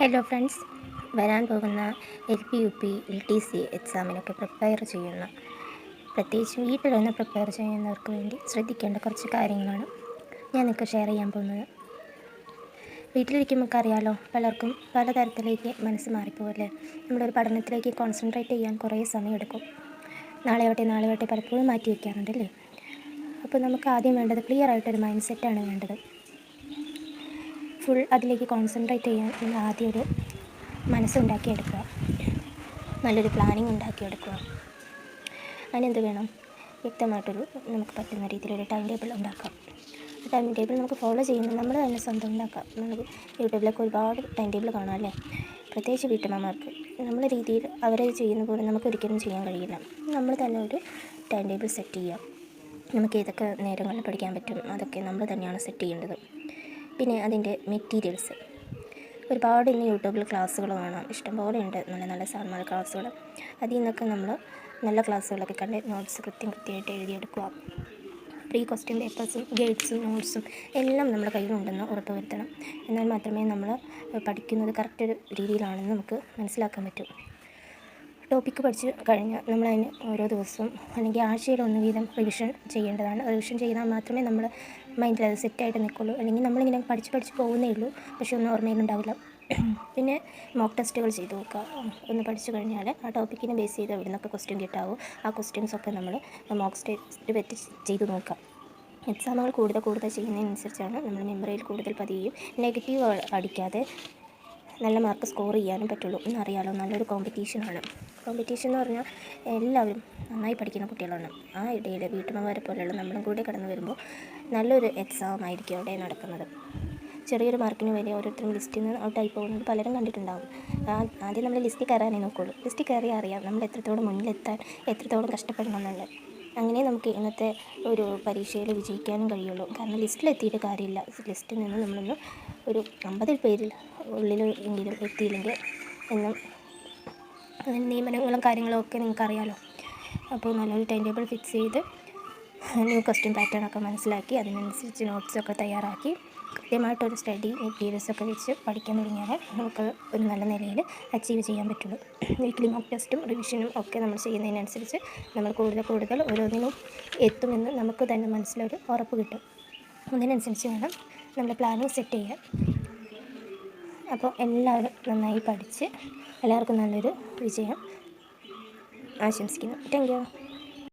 Hello friends വരാൻ പോകുന്ന L P U P L T C എക്സാമിനൊക്കെ prepare ചെയ്യുന്ന. പ്രത്യേകിച്ച് വീട്ടിൽ നിന്ന് പ്രിപ്പയർ ചെയ്യുന്നവർക്ക് വേണ്ടി ശ്രദ്ധിക്കേണ്ട കുറച്ച് കാര്യങ്ങളാണ് ഞാൻ നിങ്ങൾക്ക് ഷെയർ ചെയ്യാൻ പോകുന്നത്. വീട്ടിലിരിക്കുമ്പോൾ അറിയാലോ പലർക്കും പലതരത്തിലേക്ക് മനസ്സ് മാറിപ്പോകല്ലേ ഒരു പഠനത്തിലേക്ക് കോൺസെൻട്രേറ്റ് ചെയ്യാൻ കുറേ സമയമെടുക്കും. നാളെ ആവട്ടെ നാളെ ആവട്ടെ പലപ്പോഴും മാറ്റി വയ്ക്കാറുണ്ടല്ലേ അപ്പോൾ നമുക്ക് ആദ്യം വേണ്ടത് ക്ലിയർ ആയിട്ടൊരു മൈൻഡ് സെറ്റാണ് വേണ്ടത്. ഫുൾ അതിലേക്ക് കോൺസെൻട്രേറ്റ് ചെയ്യാൻ നിങ്ങൾ ആദ്യം ഒരു മനസ്സുണ്ടാക്കിയെടുക്കുക. നല്ലൊരു പ്ലാനിങ് ഉണ്ടാക്കിയെടുക്കുക. അതിനെന്ത് വേണം? വ്യക്തമായിട്ടൊരു നമുക്ക് പറ്റുന്ന രീതിയിലൊരു ടൈം ടേബിൾ ഉണ്ടാക്കാം. ടൈം ടേബിൾ നമുക്ക് ഫോളോ ചെയ്യുന്നത് നമ്മൾ തന്നെ സ്വന്തം ഉണ്ടാക്കാം. നമുക്ക് യൂട്യൂബിലൊക്കെ ഒരുപാട് ടൈം ടേബിൾ കാണാം അല്ലേ? പ്രത്യേകിച്ച് വീട്ടമ്മമാർക്ക്. നമ്മുടെ രീതിയിൽ അവരെ ചെയ്യുന്ന പോലെ നമുക്ക് ഒരിക്കലും ചെയ്യാൻ കഴിയില്ല. നമ്മൾ തന്നെ ഒരു ടൈം ടേബിൾ സെറ്റ് ചെയ്യാം നമുക്ക് ഏതൊക്കെ നേരങ്ങളിൽ പഠിക്കാൻ പറ്റും? അതൊക്കെ നമ്മൾ തന്നെയാണ് സെറ്റ് ചെയ്യേണ്ടത്. പിന്നെ അതിന്റെ മെറ്റീരിയൽസ്. ഒരുപാട് ഇന്ന് യൂട്യൂബിൽ ക്ലാസ്സുകൾ കാണാം. ഇഷ്ടംപോലെ ഉണ്ട് നല്ല നല്ല സാർമാർ ക്ലാസ്സുകൾ. അതിൽ നിന്നൊക്കെ നമ്മൾ നല്ല ക്ലാസ്സുകളൊക്കെ കണ്ട് നോട്ട്സ് കൃത്യം കൃത്യമായിട്ട് എഴുതിയെടുക്കുക. പ്രീ ക്വസ്റ്റ്യൻ പേപ്പേഴ്സും ഗൈഡ്സും നോട്ട്സും എല്ലാം നമ്മുടെ കയ്യിലുണ്ടെന്ന് ഉറപ്പുവരുത്തണം എന്നാൽ മാത്രമേ നമ്മൾ പഠിക്കുന്നത് കറക്റ്റ് ഒരു രീതിയിലാണെന്ന് നമുക്ക് മനസ്സിലാക്കാൻ പറ്റൂ. ടോപ്പിക്ക് പഠിച്ച് കഴിഞ്ഞാൽ നമ്മളതിന് ഓരോ ദിവസവും അല്ലെങ്കിൽ ആഴ്ചയിൽ ഒന്ന് വീതം റിവിഷൻ ചെയ്യേണ്ടതാണ്. റിവിഷൻ ചെയ്താൽ മാത്രമേ നമ്മൾ മൈൻഡിൽ അത് സെറ്റായിട്ട് നിൽക്കുള്ളൂ അല്ലെങ്കിൽ നമ്മളിങ്ങനെ പഠിച്ച് പഠിച്ച് പോകുന്നേ ഉള്ളൂ. പക്ഷെ ഒന്നും ഓർമ്മയിലുണ്ടാവില്ല. പിന്നെ മോക്ക് ടെസ്റ്റുകൾ ചെയ്ത് നോക്കുക. ഒന്ന് പഠിച്ചു കഴിഞ്ഞാൽ ആ ടോപ്പിക്കിനെ ബേസ് ചെയ്ത് എവിടെ നിന്നൊക്കെ ക്വസ്റ്റ്യൻ കിട്ടാവോ. ആ ക്വസ്റ്റ്യൻസ് ഒക്കെ നമ്മൾ മോക്ക് ടെസ്റ്റ് വെച്ച് ചെയ്ത് നോക്കുക. എക്സാമുകൾ കൂടുതൽ കൂടുതൽ ചെയ്യുന്നതിനനുസരിച്ചാണ് നമ്മൾ മെമ്മറിയിൽ കൂടുതൽ പതിയും നെഗറ്റീവ് അടിക്കാതെ നല്ല മാർക്ക് സ്കോർ ചെയ്യാനും പറ്റുള്ളൂ. എന്നറിയാലോ നല്ലൊരു കോമ്പറ്റീഷനാണ് കോമ്പറ്റീഷൻ എന്ന് പറഞ്ഞാൽ എല്ലാവരും നന്നായി പഠിക്കുന്ന കുട്ടികളാണ്. ആ ഇടയിൽ വീട്ടമ്മമാരെ പോലെയുള്ള നമ്മളും കൂടെ കടന്നു വരുമ്പോൾ നല്ലൊരു എക്സാം ആയിരിക്കും അവിടെ നടക്കുന്നത്. ചെറിയൊരു മാർക്കിന് വേണ്ടി ഓരോരുത്തരും ലിസ്റ്റിൽ നിന്ന് ഔട്ടായി പോകുന്നത് പലരും കണ്ടിട്ടുണ്ടാകും ആദ്യം നമ്മൾ ലിസ്റ്റിൽ കയറാനേ നോക്കുള്ളൂ. ലിസ്റ്റിൽ കയറി അറിയാം നമ്മൾ എത്രത്തോളം മുന്നിലെത്താൻ എത്രത്തോളം കഷ്ടപ്പെടണം എന്നുള്ളത്. അങ്ങനെ നമുക്ക് ഇന്നത്തെ ഒരു പരീക്ഷയിൽ വിജയിക്കാനും കഴിയുള്ളൂ. കാരണം ലിസ്റ്റിലെത്തിയിട്ട് കാര്യമില്ല. ലിസ്റ്റിൽ നിന്ന് നമ്മളൊന്ന് ഒരു അമ്പതിൽ പേരിൽ ഉള്ളിൽ എങ്കിലും എത്തിയില്ലെങ്കിൽ എന്നും നിയമനങ്ങളും കാര്യങ്ങളും ഒക്കെ നിങ്ങൾക്കറിയാമല്ലോ അപ്പോൾ നല്ലൊരു ടൈം ടേബിൾ ഫിക്സ് ചെയ്ത് ന്യൂ ക്വസ്റ്റ്യൻ പാറ്റേൺ ഒക്കെ മനസ്സിലാക്കി അതിനനുസരിച്ച് നോട്ട്സൊക്കെ തയ്യാറാക്കി കൃത്യമായിട്ടൊരു സ്റ്റഡി മെറ്റീരിയൽസൊക്കെ വെച്ച് പഠിക്കാൻ തുടങ്ങിയാൽ നമുക്ക് ഒരു നല്ല നിലയിൽ അച്ചീവ് ചെയ്യാൻ പറ്റുള്ളൂ. വീക്കിലി മോക്ക് ടെസ്റ്റും റിവിഷനും ഒക്കെ നമ്മൾ ചെയ്യുന്നതിനനുസരിച്ച് നമ്മൾ കൂടുതൽ കൂടുതൽ ഓരോന്നിനും എത്തുമെന്ന് നമുക്ക് തന്നെ മനസ്സിലൊരു ഉറപ്പ് കിട്ടും. അതിനനുസരിച്ച് വേണം നമ്മൾ പ്ലാനിങ് സെറ്റ് ചെയ്യാൻ. അപ്പോൾ എല്ലാവരും നന്നായി പഠിച്ച് എല്ലാവർക്കും നല്ലൊരു വിജയം ആശംസിക്കുന്നു. Thank you